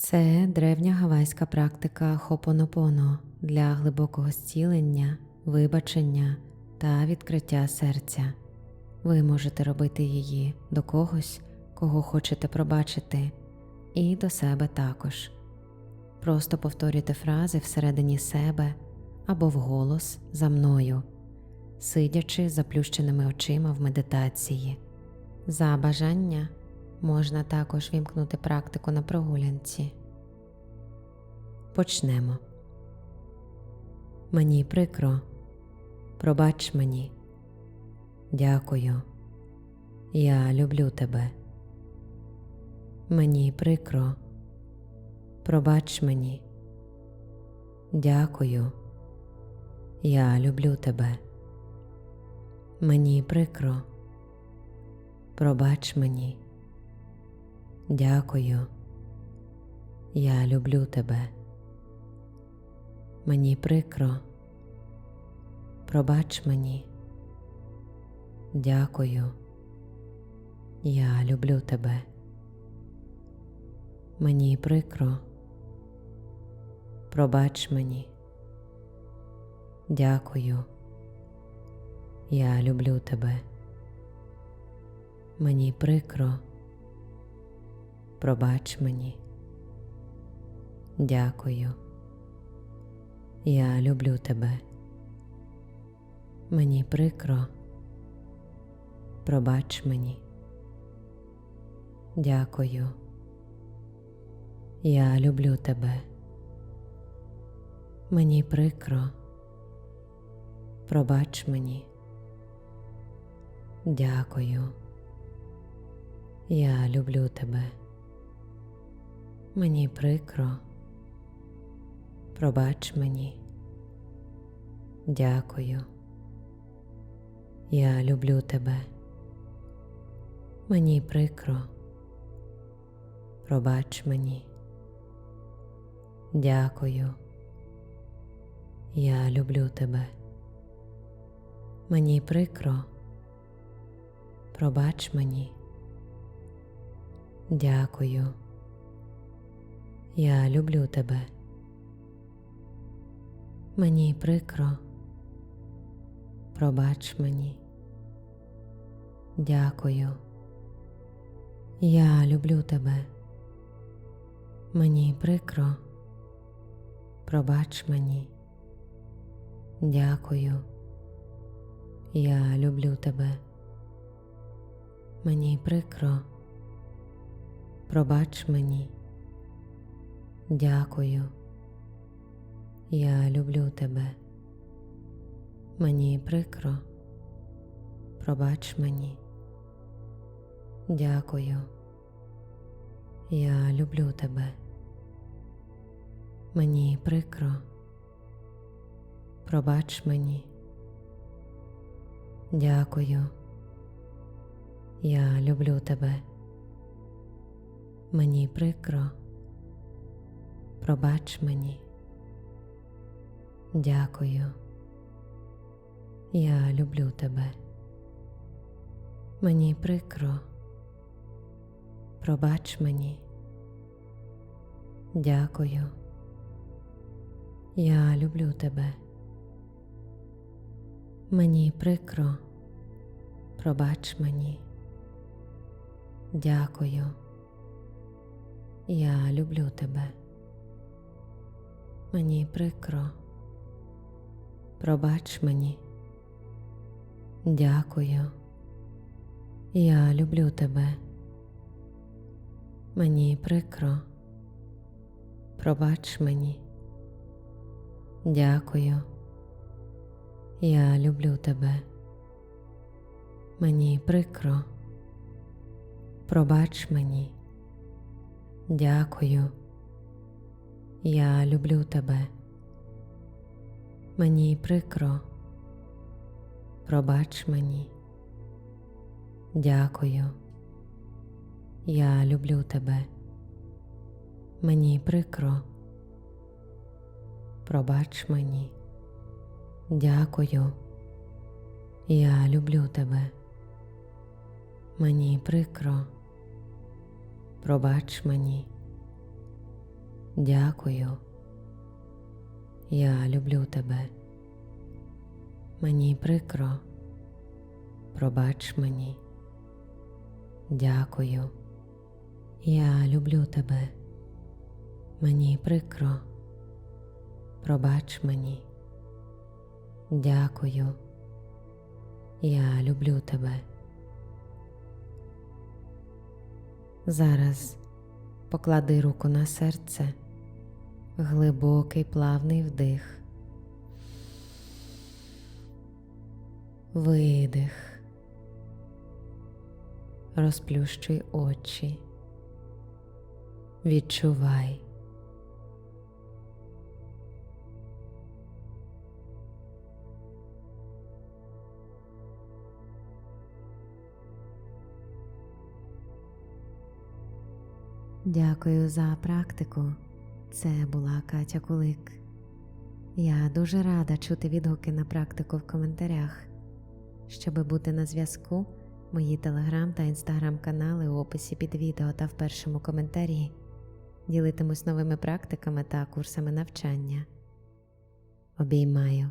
Це древня гавайська практика хопонопоно для глибокого зцілення, вибачення та відкриття серця. Ви можете робити її до когось, кого хочете пробачити, і до себе також. Просто повторюйте фрази всередині себе або вголос за мною, сидячи заплющеними очима в медитації. За бажання можна також вімкнути практику на прогулянці. Почнемо. Мені прикро. Пробач мені. Дякую. Я люблю тебе. Мені прикро. Пробач мені. Дякую. Я люблю тебе. Мені прикро. Пробач мені. Дякую. Я люблю тебе. Мені прикро. Пробач мені. Дякую. Я люблю тебе. Мені прикро. Пробач мені. Дякую. Я люблю тебе. Мені прикро. Пробач мені. Дякую. Я люблю тебе. Мені прикро. Пробач мені. Дякую. Я люблю тебе. Мені прикро. Пробач мені. Дякую. Я люблю тебе. Мені прикро. Пробач мені. Дякую. Я люблю тебе. Мені прикро. Пробач мені. Дякую. Я люблю тебе. Мені прикро. Пробач мені. Дякую. Я люблю тебе. Мені прикро. Пробач мені. Дякую. Я люблю тебе. Мені прикро. Пробач мені. Дякую. Я люблю тебе. Мені прикро. Пробач мені. Дякую. Я люблю тебе. Мені прикро. Пробач мені. Дякую. Я люблю тебе. Мені прикро. Пробач мені. Дякую. Я люблю тебе. Мені прикро. Пробач мені. Дякую. Я люблю тебе. Мені прикро. Пробач мені. Дякую. Я люблю тебе. Мені прикро. Пробач мені. Дякую. Я люблю тебе. Мені прикро. Пробач мені. Дякую. Я люблю тебе. Мені прикро. Пробач мені. Дякую. Я люблю тебе. Мені прикро. Пробач мені. Дякую. Я люблю тебе. Мені прикро. Пробач мені. Дякую. Я люблю тебе. Мені прикро. Пробач мені. Дякую. Я люблю тебе. Мені прикро. Пробач мені. Дякую. Я люблю тебе. Мені прикро. Пробач мені. Дякую. Я люблю тебе. Мені прикро. Пробач мені. Дякую. Я люблю тебе. Зараз поклади руку на серце, глибокий плавний вдих, видих, розплющуй очі, відчувай. Дякую за практику. Це була Катя Кулик. Я дуже рада чути відгуки на практику в коментарях. Щоби бути на зв'язку, мої телеграм та інстаграм канали у описі під відео та в першому коментарі. Ділитимусь новими практиками та курсами навчання. Обіймаю.